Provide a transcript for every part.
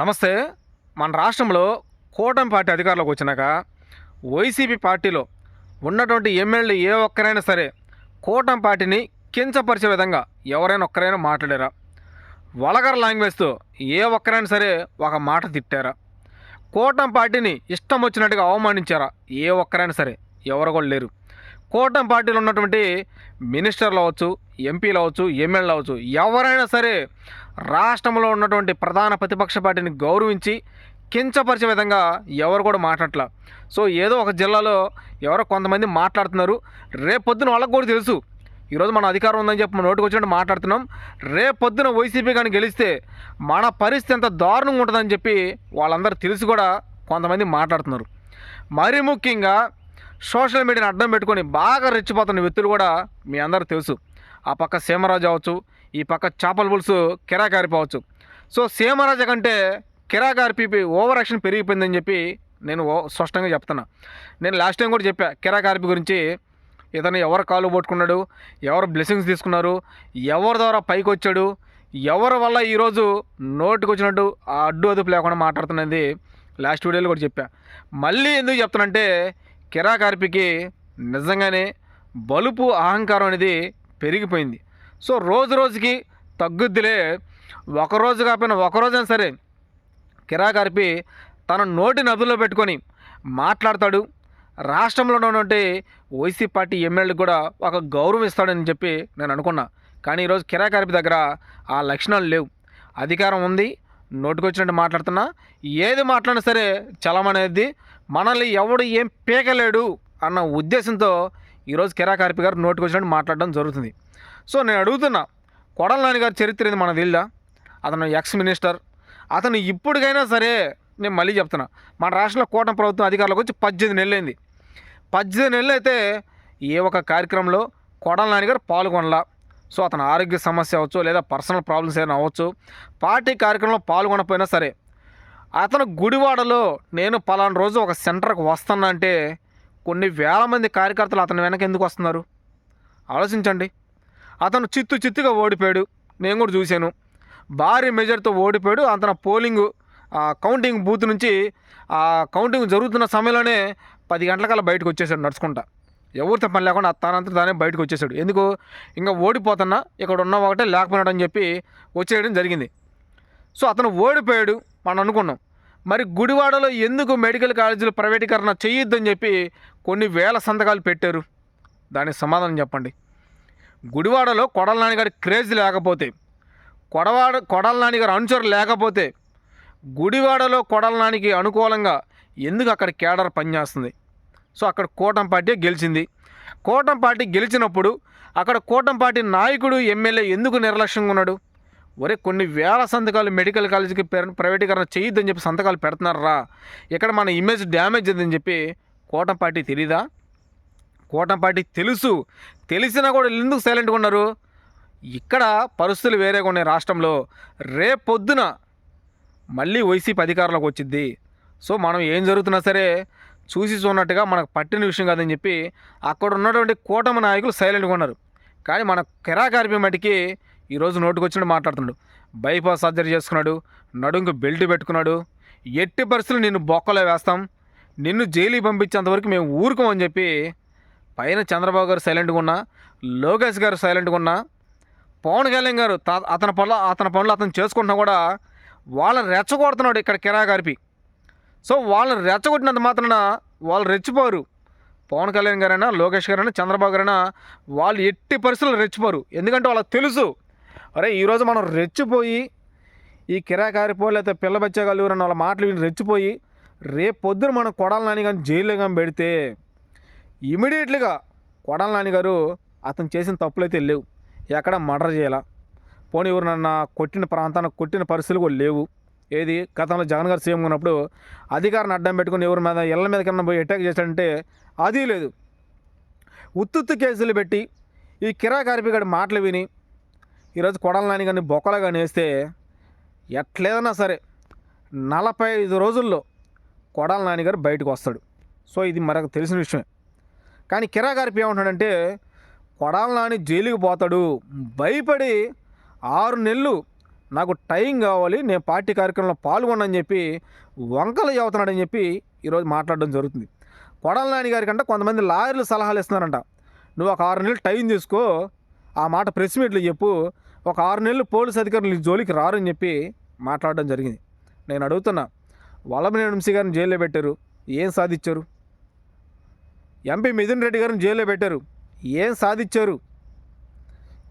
నమస్తే. మన రాష్ట్రంలో కూటమి పార్టీ అధికారంలోకి వచ్చినాక వైసీపీ పార్టీలో ఉన్నటువంటి ఎమ్మెల్యే ఏ ఒక్కరైనా సరే కూటమి పార్టీని కించపరిచే విధంగా ఎవరైనా ఒక్కరైనా మాట్లాడారా? వలగర లాంగ్వేజ్తో ఏ ఒక్కరైనా సరే ఒక మాట తిట్టారా? కూటమి పార్టీని ఇష్టం వచ్చినట్టుగా అవమానించారా? ఏ ఒక్కరైనా సరే ఎవరు కూడా లేరు. కూటమి పార్టీలో ఉన్నటువంటి మినిస్టర్లు అవ్వచ్చు ఎంపీలు అవ్వచ్చు ఎమ్మెల్యేలు అవ్వచ్చు ఎవరైనా సరే రాష్ట్రంలో ఉన్నటువంటి ప్రధాన ప్రతిపక్ష పార్టీని గౌరవించి కించపరిచే విధంగా ఎవరు కూడా మాట్లాడట్లా. సో ఏదో ఒక జిల్లాలో ఎవరో కొంతమంది మాట్లాడుతున్నారు. రేపొద్దున వాళ్ళకు కూడా తెలుసు. ఈరోజు మన అధికారం ఉందని చెప్పి మన నోటుకు వచ్చినట్టు మాట్లాడుతున్నాం. రేపొద్దున వైసీపీ కానీ గెలిస్తే మన పరిస్థితి ఎంత దారుణంగా ఉంటుందని చెప్పి వాళ్ళందరూ తెలిసి కూడా కొంతమంది మాట్లాడుతున్నారు. మరీ ముఖ్యంగా సోషల్ మీడియాని అడ్డం పెట్టుకొని బాగా రెచ్చిపోతున్న వ్యక్తులు కూడా మీ అందరూ తెలుసు. ఆ పక్క సీమరాజు అవ్వచ్చు ఈ పక్క చేపల పులుసు కిరాకారిపోవచ్చు. సో సీమరాజ కంటే కిరాకారిపి ఓవర్ యాక్షన్ పెరిగిపోయిందని చెప్పి నేను ఓ- స్పష్టంగా చెప్తున్నా. నేను లాస్ట్ టైం కూడా చెప్పా కిరాకారిపి గురించి ఇతను ఎవరు కాలు పట్టుకున్నాడు ఎవరు బ్లెస్సింగ్స్ తీసుకున్నారు ఎవరి ద్వారా పైకి వచ్చాడు ఎవరి వల్ల ఈరోజు నోటికి వచ్చినట్టు ఆ అడ్డు అదుపు లేకుండా మాట్లాడుతున్నది లాస్ట్ వీడియోలో కూడా చెప్పా. మళ్ళీ ఎందుకు చెప్తానంటే కిరాకార్పికి నిజంగానే బలుపు అహంకారం అనేది పెరిగిపోయింది. సో రోజు రోజుకి తగ్గుద్దిలే. ఒకరోజు కాకపోయినా ఒక రోజైనా సరే కిరాకార్పి తన నోటి నదుల్లో పెట్టుకొని మాట్లాడతాడు. రాష్ట్రంలో ఉన్నటువంటి వైసీ పార్టీ ఎమ్మెల్యేలకు కూడా ఒక గౌరవం ఇస్తాడని చెప్పి నేను అనుకున్నా. కానీ ఈరోజు కిరాకార్పి దగ్గర ఆ లక్షణాలు లేవు. అధికారం ఉంది. నోటుకొచ్చినట్టు మాట్లాడుతున్నా. ఏది మాట్లాడినా సరే చలమనేది మనల్ని ఎవడు ఏం పీకలేడు అన్న ఉద్దేశంతో ఈరోజు కిరాకార్పి గారు నోటుకొచ్చినట్టు మాట్లాడడం జరుగుతుంది. సో నేను అడుగుతున్నా కొడల నాని గారి చరిత్ర ఇది మన తెలియదా అతను ఎక్స్ మినిస్టర్ అతను ఇప్పటికైనా సరే నేను మళ్ళీ చెప్తున్నా మన రాష్ట్రంలో కూటమి ప్రభుత్వం అధికారులకు వచ్చి పద్దెనిమిది నెలలైంది. పద్దెనిమిది నెలలు అయితే ఏ ఒక కార్యక్రమంలో కొడల నాన్నగారు గారు పాల్గొనలా. సో అతను ఆరోగ్య సమస్య అవ్వచ్చు లేదా పర్సనల్ ప్రాబ్లమ్స్ ఏమైనా అవ్వచ్చు పార్టీ కార్యక్రమంలో పాల్గొనకపోయినా సరే అతను గుడివాడలో నేను పలానా రోజు ఒక సెంటర్కి వస్తానంటే అంటే కొన్ని వేల మంది కార్యకర్తలు అతని వెనక ఎందుకు వస్తున్నారు? ఆలోచించండి. అతను చిత్తు చిత్తుగా ఓడిపోయాడు. నేను కూడా చూశాను. భారీ మెజర్తో ఓడిపోయాడు. అతను పోలింగ్ ఆ, కౌంటింగ్ బూత్ నుంచి ఆ కౌంటింగ్ జరుగుతున్న సమయంలోనే పది గంటలకల్లా బయటకు వచ్చేసాడు నడుచుకుంటా. ఎవరితో పని లేకుండా తనంతా తానే బయటకు వచ్చేసాడు. ఎందుకు? ఇంకా ఓడిపోతున్నా ఇక్కడ ఉన్న ఒకటే లేకపోయినాడు అని చెప్పి వచ్చేయడం జరిగింది. సో అతను ఓడిపోయాడు మనం అనుకున్నాం. మరి గుడివాడలో ఎందుకు మెడికల్ కాలేజీలు ప్రైవేటీకరణ చేయొద్దని చెప్పి కొన్ని వేల సంతకాలు పెట్టారు. దానికి సమాధానం చెప్పండి. గుడివాడలో కొడల నాన్నగారి క్రేజ్ లేకపోతే కొడవాడ కొడల నాన్నగారి అనుచరు లేకపోతే గుడివాడలో కొడల నానికి అనుకూలంగా ఎందుకు అక్కడ కేడర్ పనిచేస్తుంది? సో అక్కడ కూటమి పార్టీ గెలిచింది. కూటమి పార్టీ గెలిచినప్పుడు అక్కడ కూటమి పార్టీ నాయకుడు ఎమ్మెల్యే ఎందుకు నిర్లక్ష్యంగా ఉన్నాడు? ఒరే కొన్ని వేల సంతకాలు మెడికల్ కాలేజీకి ప్రైవేటీకరణ చేయొద్దని చెప్పి సంతకాలు పెడుతున్నారా? ఇక్కడ మన ఇమేజ్ డ్యామేజ్ అని చెప్పి కూటమి పార్టీ తెలీదా? కూటంపాటి తెలుసు. తెలిసినా కూడా ఎందుకు సైలెంట్గా ఉన్నారు? ఇక్కడ పరిస్థితులు వేరేగా ఉన్నాయి రాష్ట్రంలో. రేపొద్దున మళ్ళీ వైసీపీ అధికారంలోకి వచ్చింది సో మనం ఏం జరుగుతున్నా సరే చూసి చూన్నట్టుగా మనకు పట్టిన విషయం కాదని చెప్పి అక్కడ ఉన్నటువంటి కూటమి నాయకులు సైలెంట్గా ఉన్నారు. కానీ మన కిరాకార్పి మటుకి ఈరోజు నోటుకొచ్చినట్టు మాట్లాడుతున్నాడు. బైపాస్ సర్జరీ చేసుకున్నాడు నడుంకు బెల్ట్ పెట్టుకున్నాడు. ఎట్టి పరిస్థితులు నిన్ను బొక్కలో వేస్తాం నిన్ను జైలుకి పంపించేంతవరకు మేము ఊరుకోమని చెప్పి పైన చంద్రబాబు గారు సైలెంట్గా ఉన్నా లోకేష్ గారు సైలెంట్గా ఉన్నా పవన్ కళ్యాణ్ గారు తా- అతని పనులు అతని పనులు అతను చేసుకుంటున్నా కూడా వాళ్ళని రెచ్చగొడుతున్నాడు ఇక్కడ కిరాకార్పి సో వాళ్ళని రెచ్చగొట్టినంత మాత్రాన వాళ్ళు రెచ్చిపోరు. పవన్ కళ్యాణ్ గారైనా లోకేష్ గారైనా చంద్రబాబు గారైనా వాళ్ళు ఎట్టి పరిస్థితులు రెచ్చిపోరు. ఎందుకంటే వాళ్ళకి తెలుసు అరే ఈరోజు మనం రెచ్చిపోయి ఈ కిరాకారిపో లేకపోతే పిల్ల బచ్చగాళ్ళు ఎవరన్నా వాళ్ళ మాటలు విని రెచ్చిపోయి రేపు పొద్దున మనం కొడాలని కానీ జైల్లో కానీ పెడితే ఇమీడియట్లీగా కొడాల నాన్నగారు అతను చేసిన తప్పులైతే లేవు. ఎక్కడ మర్డర్ చేయాల? పోనీ ఎవరు నన్ను కొట్టిన ప్రాంతానికి కొట్టిన పరిస్థితులు కూడా లేవు. ఏది? గతంలో జగన్ గారు సీఎం ఉన్నప్పుడు అధికారాన్ని అడ్డం పెట్టుకుని ఎవరి మీద ఇళ్ళ మీద కన్నా పోయి అటాక్ చేశాడంటే అది లేదు. ఉత్తుత్తు కేసులు పెట్టి ఈ కిరాకారిపి గారి మాటలు విని ఈరోజు కొడాల నాని కానీ బొక్కలు కానీ వేస్తే ఎట్లేదన్నా సరే నలభై ఐదు రోజుల్లో కొడాల నాని గారు బయటకు వస్తాడు. సో ఇది మరొక తెలిసిన విషయమే. కానీ కిరాకారిపి ఏమంటాడంటే కొడాల నాని జైలుకి పోతాడు. భయపడి ఆరు నెలలు నాకు టైం కావాలి. నేను పార్టీ కార్యక్రమంలో పాల్గొనని చెప్పి వంకలు చదువుతున్నాడని చెప్పి ఈరోజు మాట్లాడడం జరుగుతుంది. కొడాల నాని గారి కంటే కొంతమంది లాయర్లు సలహాలు ఇస్తున్నారంట. నువ్వు ఒక ఆరు నెలలు టైం తీసుకో. ఆ మాట ప్రెస్ మీట్లో చెప్పు. ఒక ఆరు నెలలు పోలీస్ అధికారులు జోలికి రారని చెప్పి మాట్లాడడం జరిగింది. నేను అడుగుతున్నా వల్లభనేని వంశీ గారిని జైల్లో పెట్టారు. ఏం సాధించారు? ఎంపీ మిథున్ రెడ్డి గారిని జైల్లో పెట్టారు. ఏం సాధించారు?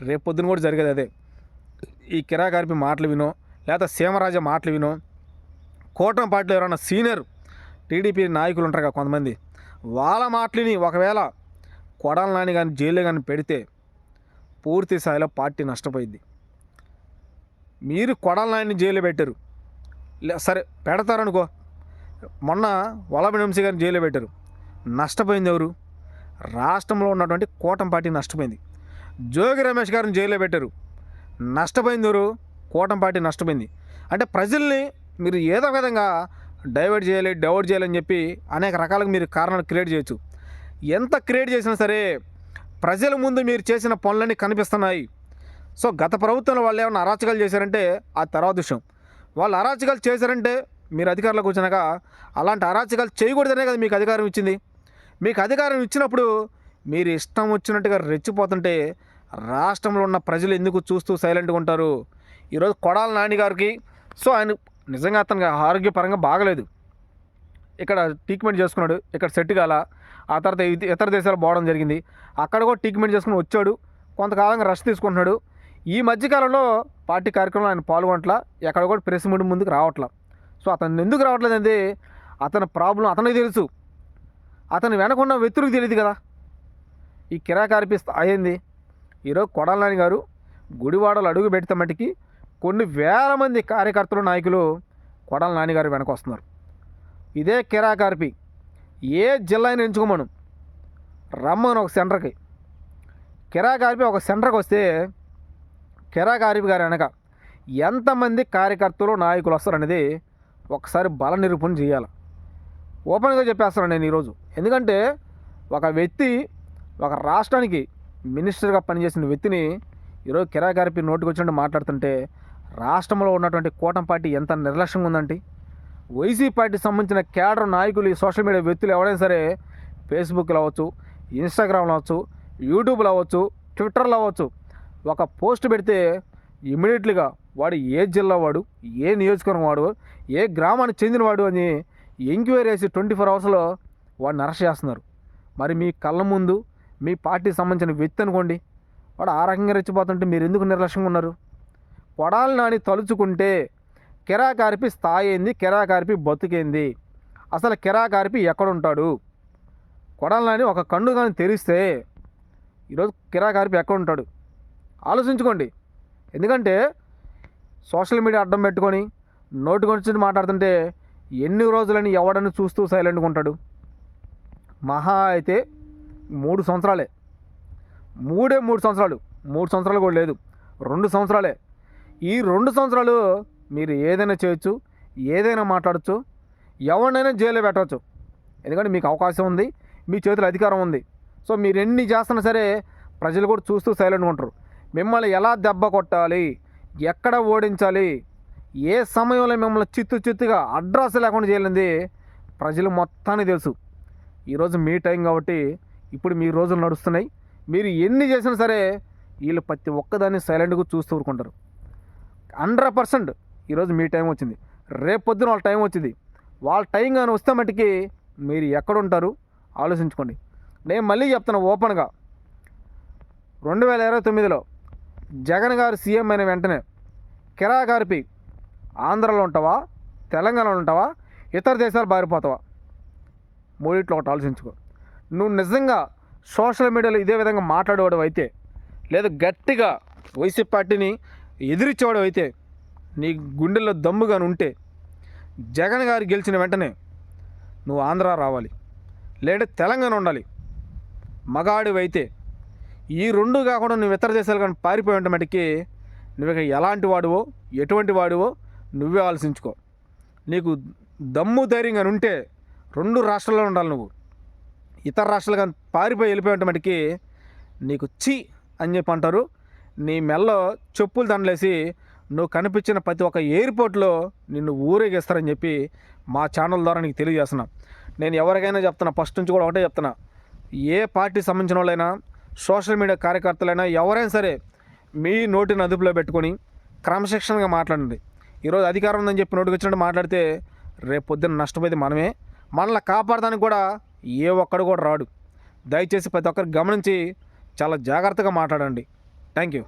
రేపు పొద్దున కూడా జరిగేది అదే. ఈ కిరాకార్పి మాటలు వినో లేదా సీమరాజ మాటలు వినో కూటమి పార్టీలో ఎవరైనా సీనియర్ టీడీపీ నాయకులు ఉంటారు కదా కొంతమంది వాళ్ళ మాటలని ఒకవేళ కొడాల నాని కానీ జైల్లో కానీ పెడితే పూర్తి స్థాయిలో పార్టీ నష్టపోయింది మీరు కొడాల నాని జైల్లో పెట్టారు. లే- సరే పెడతారనుకో. మొన్న వల్లభ వంశీ గారిని జైల్లో పెట్టారు. నష్టపోయింది ఎవరు? రాష్ట్రంలో ఉన్నటువంటి కూటమి పార్టీ నష్టపోయింది. జోగి రమేష్ గారిని జైల్లో పెట్టారు. నష్టపోయింది ఎవరు? కూటమి పార్టీ నష్టపోయింది. అంటే ప్రజల్ని మీరు ఏదో ఒక విధంగా డైవర్ట్ చేయాలి డైవర్ట్ చేయాలని చెప్పి అనేక రకాలుగా మీరు కారణాలు క్రియేట్ చేయొచ్చు. ఎంత క్రియేట్ చేసినా సరే ప్రజల ముందు మీరు చేసిన పనులన్నీ కనిపిస్తున్నాయి. సో గత ప్రభుత్వంలో వాళ్ళు ఏమైనా అరాచకాలు చేశారంటే ఆ తర్వాత విషయం. వాళ్ళు అరాచకాలు చేశారంటే మీరు అధికారులకు వచ్చినాక అలాంటి అరాచకాలు చేయకూడదనే కదా మీకు అధికారం ఇచ్చింది. మీకు అధికారం ఇచ్చినప్పుడు మీరు ఇష్టం వచ్చినట్టుగా రెచ్చిపోతుంటే రాష్ట్రంలో ఉన్న ప్రజలు ఎందుకు చూస్తూ సైలెంట్గా ఉంటారు? ఈరోజు కొడాల నాని గారికి సో ఆయన నిజంగా అతనికి ఆరోగ్యపరంగా బాగలేదు. ఇక్కడ ట్రీట్మెంట్ చేసుకున్నాడు. ఇక్కడ సెట్ కాల. ఆ తర్వాత ఇతర దేశాలు పోవడం జరిగింది. అక్కడ కూడా ట్రీట్మెంట్ చేసుకుని వచ్చాడు. కొంతకాలంగా రెస్ట్ తీసుకుంటున్నాడు. ఈ మధ్యకాలంలో పార్టీ కార్యక్రమంలో ఆయన పాల్గొనట్లా ఎక్కడ కూడా ప్రెస్ మీట్ ముందుకు రావట్లా. సో అతను ఎందుకు రావట్లేదు అంటే అతని ప్రాబ్లం అతనికి తెలుసు. అతను వెనకున్న వ్యక్తులకు తెలియదు కదా. ఈ కిరాకారిపి అయింది ఈరోజు కొడాలని గారు గుడివాడలు అడుగు పెడితే మటుకి కొన్ని వేల మంది కార్యకర్తలు నాయకులు కొడాల నాన్నగారు వెనక వస్తున్నారు. ఇదే కిరాకార్పి ఏ జిల్లా అయినా ఎంచుకోమను. రమ్మను ఒక సెంటర్కి. కిరాకార్పి ఒక సెంటర్కి వస్తే కిరాకార్పి గారి వెనక ఎంతమంది కార్యకర్తలు నాయకులు వస్తారనేది ఒకసారి బల నిరూపణ చేయాలి. ఓపెన్గా చెప్పేస్తాను నేను ఈరోజు. ఎందుకంటే ఒక వ్యక్తి ఒక రాష్ట్రానికి మినిస్టర్గా పనిచేసిన వ్యక్తిని ఈరోజు కిరాకారిపి నోటికి వచ్చినట్టు మాట్లాడుతుంటే రాష్ట్రంలో ఉన్నటువంటి కూటం పార్టీ ఎంత నిర్లక్ష్యంగా ఉందంటే వైసీపీ పార్టీకి సంబంధించిన కేడర్ నాయకులు ఈ సోషల్ మీడియా వ్యక్తులు ఎవరైనా సరే ఫేస్బుక్లో అవ్వచ్చు ఇన్స్టాగ్రామ్లో అవ్వచ్చు యూట్యూబ్లో అవ్వచ్చు ట్విట్టర్లో అవ్వచ్చు ఒక పోస్ట్ పెడితే ఇమీడియట్లీగా వాడు ఏ జిల్లా వాడు ఏ నియోజకవర్గం వాడు ఏ గ్రామానికి చెందినవాడు అని ఎంక్వైరీ వేసి ట్వంటీ ఫోర్ అవర్స్లో వాడిని అరెస్ట్ చేస్తున్నారు. మరి మీ కళ్ళ ముందు మీ పార్టీకి సంబంధించిన వ్యక్తి అనుకోండి వాడు ఆ రకంగా రెచ్చిపోతుంటే మీరు ఎందుకు నిర్లక్ష్యంగా ఉన్నారు? కొడాలి నాని తలుచుకుంటే కిరాకారిపి స్థాయి ఏంది కిరాకారిపి బతుకేంది అసలు కిరాకారిపి ఎక్కడుంటాడు కొడాలి నాని ఒక కన్ను కానీ తెరిస్తే ఈరోజు కిరాకారిపి ఎక్కడ ఉంటాడు? ఆలోచించుకోండి. ఎందుకంటే సోషల్ మీడియా అడ్డం పెట్టుకొని నోటి గురించి మాట్లాడుతుంటే ఎన్ని రోజులని ఎవడని చూస్తూ సైలెంట్గా ఉంటాడు? మహా అయితే మూడు సంవత్సరాలే. మూడే మూడు సంవత్సరాలు. మూడు సంవత్సరాలు కూడా లేదు. రెండు సంవత్సరాలే. ఈ రెండు సంవత్సరాలు మీరు ఏదైనా చేయొచ్చు ఏదైనా మాట్లాడచ్చు ఎవరినైనా జైల్లో పెట్టవచ్చు. ఎందుకంటే మీకు అవకాశం ఉంది మీ చేతిలో అధికారం ఉంది. సో మీరు ఎన్ని చేస్తున్నా సరే ప్రజలు కూడా చూస్తూ సైలెంట్గా ఉంటారు. మిమ్మల్ని ఎలా దెబ్బ కొట్టాలి? ఎక్కడ ఓడించాలి? ఏ సమయంలో మిమ్మల్ని చిత్తు చిత్తుగా అడ్రస్ లేకుండా చేయలేంది? ప్రజలు మొత్తానికి తెలుసు. ఈరోజు మీ టైం కాబట్టి ఇప్పుడు మీ రోజులు నడుస్తున్నాయి. మీరు ఎన్ని చేసినా సరే వీళ్ళు ప్రతి ఒక్కదాన్ని సైలెంట్గా చూస్తూ ఊరుకుంటారు. హండ్రెడ్ పర్సెంట్ ఈరోజు మీ టైం వచ్చింది. రేపు వాళ్ళ టైం వచ్చింది. వాళ్ళ టైం కానీ వస్తే మట్టుకి మీరు ఎక్కడ ఉంటారు? ఆలోచించుకోండి. నేను మళ్ళీ చెప్తాను ఓపెన్గా. రెండు వేల ఇరవై తొమ్మిదిలో జగన్ గారు సీఎం అయిన వెంటనే కిరా గారిపై ఆంధ్రలో ఉంటావా? తెలంగాణలో ఉంటావా? ఇతర దేశాలు బారిపోతావా? మూడిట్లో ఒకటి ఆలోచించుకో. నువ్వు నిజంగా సోషల్ మీడియాలో ఇదే విధంగా మాట్లాడేవాడు అయితే లేదా గట్టిగా వైసీపీ పార్టీని ఎదిరించేవాడు అయితే నీ గుండెల్లో దమ్ముగా ఉంటే జగన్ గారు గెలిచిన వెంటనే నువ్వు ఆంధ్ర రావాలి లేదా తెలంగాణ ఉండాలి. మగాడివైతే ఈ రెండు కాకుండా నువ్వు ఇతర దేశాలు కానీ పారిపోయి ఉంటే మటుకి నువ్వు ఇక ఎలాంటి వాడువో ఎటువంటి వాడువో నువ్వే ఆలోచించుకో. నీకు దమ్ము ధైర్యంగా ఉంటే రెండు రాష్ట్రాల్లో ఉండాలి నువ్వు. ఇతర రాష్ట్రాలు కానీ పారిపోయి వెళ్ళిపోయి మటుకి నీకు చి అని చెప్పి అంటారు. నీ మెల్లో చెప్పులు దండలేసి నువ్వు కనిపించిన ప్రతి ఒక్క ఎయిర్పోర్ట్లో నిన్ను ఊరేగిస్తారని చెప్పి మా ఛానల్ ద్వారా నీకు తెలియజేస్తున్నా. నేను ఎవరికైనా చెప్తున్నా ఫస్ట్ నుంచి కూడా ఒకటే చెప్తున్నా. ఏ పార్టీ సంబంధించిన వాళ్ళైనా సోషల్ మీడియా కార్యకర్తలైనా ఎవరైనా సరే మీ నోటిని అదుపులో పెట్టుకొని క్రమశిక్షణగా మాట్లాడండి. ఈరోజు అధికారం ఉందని చెప్పి నోటికి వచ్చినట్టు మాట్లాడితే రేపు పొద్దున్న నష్టపోయేది మనమే. మనల్ని కాపాడడానికి కూడా ఏ ఒక్కడు కూడా రాడు. దయచేసి ప్రతి ఒక్కరు గమనించి చాలా జాగ్రత్తగా మాట్లాడండి. Thank you